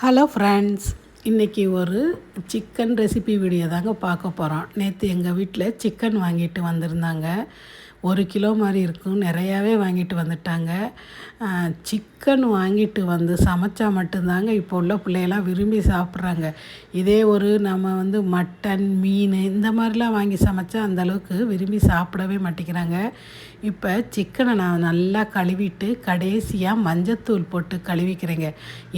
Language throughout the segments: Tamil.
ஹலோ ஃப்ரெண்ட்ஸ் இன்றைக்கி ஒரு சிக்கன் ரெசிபி வீடியோ தாங்க பார்க்க போகிறோம் நேற்று எங்கள் வீட்டில் சிக்கன் வாங்கிட்டு வந்திருந்தாங்க. ஒரு கிலோ மாதிரி இருக்கும். நிறையாவே வாங்கிட்டு வந்துட்டாங்க. சிக்கன் வாங்கிட்டு வந்து சமைச்சா மட்டும்தாங்க இப்போ உள்ள பிள்ளையெல்லாம் விரும்பி சாப்பிட்றாங்க. இதே ஒரு நம்ம வந்து மட்டன் மீன் இந்த மாதிரிலாம் வாங்கி சமைச்சா அந்தளவுக்கு விரும்பி சாப்பிடவே மாட்டேங்கிறாங்க. இப்போ சிக்கனை நான் நல்லா கழுவிட்டு கடைசியாக மஞ்சத்தூள் போட்டு கழுவிக்கிறேங்க.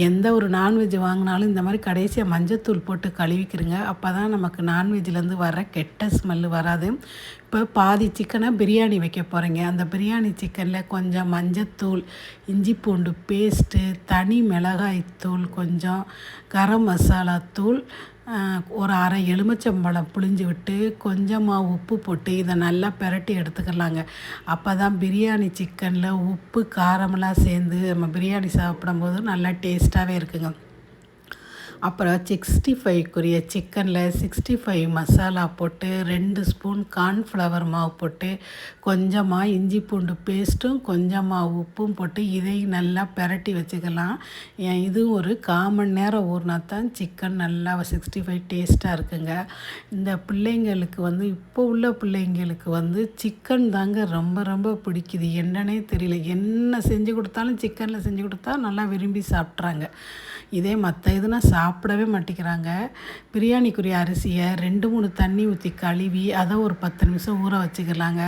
எந்த ஒரு நான்வெஜ் வாங்கினாலும் இந்த மாதிரி கடைசியாக மஞ்சத்தூள் போட்டு கழுவிக்கிறேங்க. அப்போ தான் நமக்கு நான்வெஜ்லேருந்து வர கெட்ட ஸ்மெல்லு வராது. இப்போ பாதி சிக்கனை பிரியாணி வைக்க போகிறேங்க அந்த பிரியாணி சிக்கனில் கொஞ்சம் மஞ்சத்தூள் இஞ்சி பூண்டு பேஸ்ட்டு தனி மிளகாய் தூள் கொஞ்சம் கரம் மசாலா தூள் ஒரு அரை எலுமிச்சம்பழம் புளிஞ்சு விட்டு கொஞ்சமாக உப்பு போட்டு இதை நல்லா பெரட்டி எடுத்துக்கலாங்க. அப்போ தான் பிரியாணி சிக்கனில் உப்பு காரமெல்லாம் சேர்ந்து நம்ம பிரியாணி சாப்பிடும்போது நல்லா டேஸ்ட்டாகவே இருக்குங்க. அப்புறம் சிக்ஸ்டி ஃபைவ்க்குரிய சிக்கனில் சிக்ஸ்டி ஃபைவ் மசாலா போட்டு ரெண்டு ஸ்பூன் கார்ன்ஃப்ளவர் மாவு போட்டு கொஞ்சமாக இஞ்சி பூண்டு பேஸ்ட்டும் கொஞ்சமாக உப்பும் போட்டு இதையும் நல்லா பெரட்டி வச்சுக்கலாம். இது ஒரு காமன் நேரம் ஊறினா தான் சிக்கன் நல்லா சிக்ஸ்டி ஃபைவ் டேஸ்ட்டாக இருக்குங்க. இந்த பிள்ளைங்களுக்கு வந்து இப்போ உள்ள பிள்ளைங்களுக்கு வந்து சிக்கன் தாங்க ரொம்ப ரொம்ப பிடிக்குது. என்னன்னே தெரியல. என்ன செஞ்சு கொடுத்தாலும் சிக்கனில் செஞ்சு கொடுத்தா நல்லா விரும்பி சாப்பிட்றாங்க. இதே மற்ற இதுனா சாப்பிடவே மாட்டேங்கிறாங்க. பிரியாணிக்குரிய அரிசியை ரெண்டு மூணு தண்ணி ஊற்றி கழுவி அதை ஒரு பத்து நிமிஷம் ஊற வச்சுக்கலாங்க.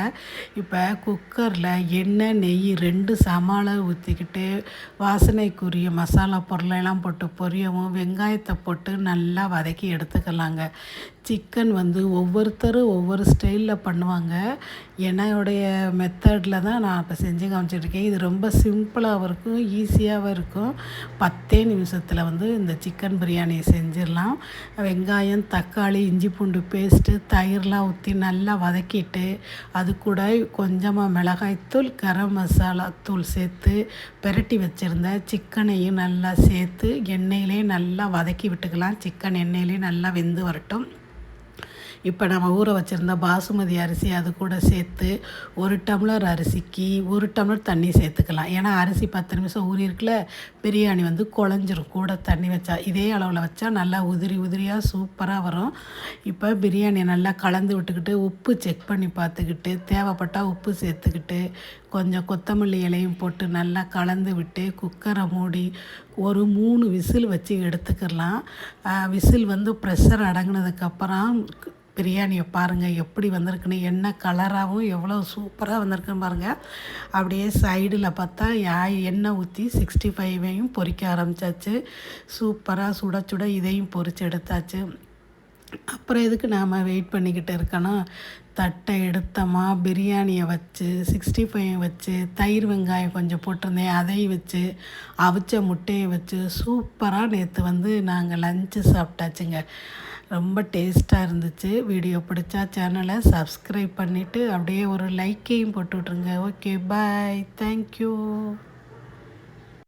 இப்போ குக்கரில் எண்ணெய் நெய் ரெண்டு சமாள ஊற்றிக்கிட்டு வாசனைக்குரிய மசாலா பொருளெல்லாம் போட்டு பொரியவும் வெங்காயத்தை போட்டு நல்லா வதக்கி எடுத்துக்கலாங்க. சிக்கன் வந்து ஒவ்வொருத்தரும் ஒவ்வொரு ஸ்டைலில் பண்ணுவாங்க. என்னுடைய மெத்தடில் தான் நான் இப்போ செஞ்சு காமிச்சிட்ருக்கேன். இது ரொம்ப சிம்பிளாகவும் இருக்கும் ஈஸியாகவும் இருக்கும். பத்தே நிமிஷத்தில் வந்து இந்த சிக்கன் பிரியாணி பிரியாணியை செஞ்சிடலாம். வெங்காயம் தக்காளி இஞ்சி பூண்டு பேஸ்ட்டு தயிர்லாம் ஊற்றி நல்லா வதக்கிட்டு அது கூட கொஞ்சமாக மிளகாய்த்தூள் கரம் மசாலா தூள் சேர்த்து பெரட்டி வச்சுருந்த சிக்கனையும் நல்லா சேர்த்து எண்ணெயிலே நல்லா வதக்கி விட்டுக்கலாம். சிக்கன் எண்ணெயிலே நல்லா வெந்து வரட்டும். இப்போ நம்ம ஊற வச்சுருந்த பாசுமதி அரிசி அது கூட சேர்த்து ஒரு டம்ளர் அரிசிக்கு ஒரு டம்ளர் தண்ணி சேர்த்துக்கலாம். ஏன்னா அரிசி பத்து நிமிஷம் ஊறியிருக்குல பிரியாணி வந்து குழஞ்சிரும். கூட தண்ணி வச்சா இதே அளவில் வச்சா நல்லா உதிரி உதிரியாக சூப்பராக வரும். இப்போ பிரியாணியை நல்லா கலந்து விட்டுக்கிட்டு உப்பு செக் பண்ணி பார்த்துக்கிட்டு தேவைப்பட்டால் உப்பு சேர்த்துக்கிட்டு கொஞ்சம் கொத்தமல்லி இலையும் போட்டு நல்லா கலந்து விட்டு குக்கரை மூடி ஒரு மூணு விசில் வச்சு எடுத்துக்கலாம். விசில் வந்து ப்ரெஷர் அடங்கினதுக்கப்புறம் பிரியாணியை பாருங்கள் எப்படி வந்திருக்குன்னு என்ன கலராகவும் எவ்வளோ சூப்பராக வந்திருக்குன்னு பாருங்கள் அப்படியே சைடில் பார்த்தா யா எண்ணெய் ஊற்றி சிக்ஸ்டி ஃபைவையும் பொறிக்க ஆரம்பித்தாச்சு சூப்பராக சுட சுட இதையும் பொறிச்சு எடுத்தாச்சு. அப்புறம் எதுக்கு நாம் வெயிட் பண்ணிக்கிட்டு இருக்கணும்? தட்டை எடுத்தோமா பிரியாணியை வச்சு சிக்ஸ்டி ஃபைவ் வச்சு தயிர் வெங்காயம் கொஞ்சம் போட்டிருந்தேன் அதை வச்சு அவிச்ச முட்டையை வச்சு சூப்பராக நேற்று வந்து நாங்கள் லஞ்சு சாப்பிட்டாச்சுங்க. ரொம்ப டேஸ்ட்டாக இருந்துச்சு. வீடியோ பிடிச்சா சேனலை சப்ஸ்கிரைப் பண்ணிவிட்டு அப்படியே ஒரு லைக்கையும் போட்டு விட்ருங்க ஓகே பாய் தேங்க்யூ